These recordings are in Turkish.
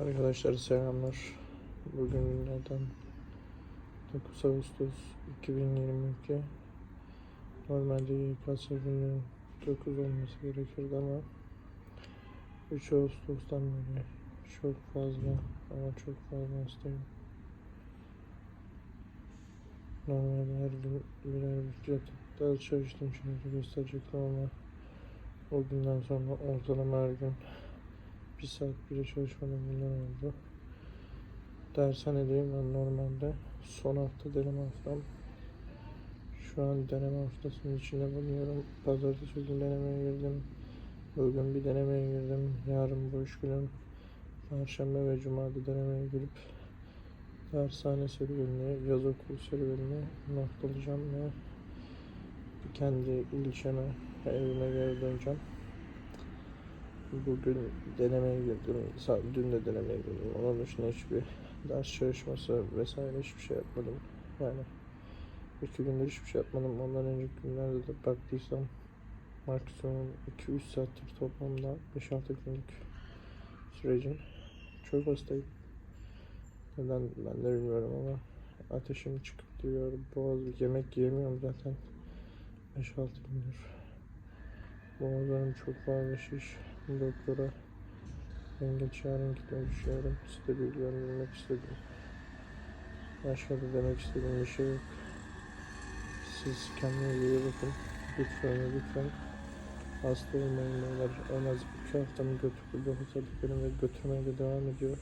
Arkadaşlar selamlar. Bugün günlerden 9 Ağustos 2022. Normalde YKS günü 9 olması gerekirdi ama 3 Ağustos'tan beri çok fazla ama çok fazla hastayım. Normalde her gün birer bir ders çalıştım şimdi gösterecektim ama o günden sonra ortalama her gün bir saat bile çalışmadığım günler oldu. Dershanedeyim ben normalde. Son hafta deneme haftam. Şu an deneme haftasının içinde bulunuyorum. Pazartesi günü denemeye girdim. Bugün bir denemeye girdim. Yarın boş günüm. Perşembe ve Cuma'da denemeye girip dershane serüvenini, yaz okulu serüvenini noktalayacağım ve kendi ilçeme, evime geri döneceğim. Bugün denemeye girdim. Dün de denemeye girdim. Onun dışında hiçbir ders çalışması vesaire hiçbir şey yapmadım. Yani iki gündür hiçbir şey yapmadım. Ondan önceki günlerde de baktıysam maksimum 2-3 saattir toplamda 5-6 günlük sürecin çok hastayım. Neden ben de bilmiyorum ama ateşim çıkıp duruyor. Boğaz yemek yiyemiyorum zaten 5-6 gündür. Boğazlarım çok fazla şiş. Doktora en geç yarın gitmeyi düşünüyorum. Size bilgilendirmek istedim. Başka da demek istediğim bir şey yok. Siz kendinize iyi bakın. Lütfen lütfen hasta olmayın beyler. En az iki haftamı götürdü. Hastalıklarım ve götürmeye de devam ediyor.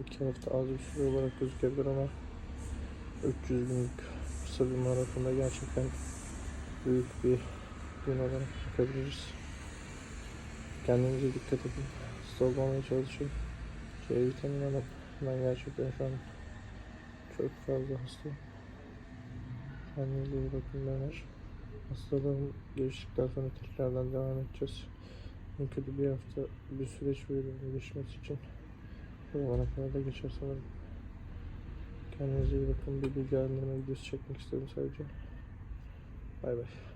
İki hafta az bir süre olarak gözükebilir ama 300 günlük kısa bir maratonda gerçekten büyük bir gün olarak bakabiliriz. Kendinize dikkat edin. Hasta olmamaya çalışın. C vitamini alın. Ben gerçekten şu an çok fazla hastayım. Kendinize iyi bakın beyler. Hastalığım geçtikten sonra tekrardan devam edeceğiz. En kötü bir hafta bir süreç veriyorum geçmesi için. O zamana kadar da geçer sanırım. Kendinize iyi bakın. Bir bilgilendirme videosu çekmek istedim sadece. Bay bay.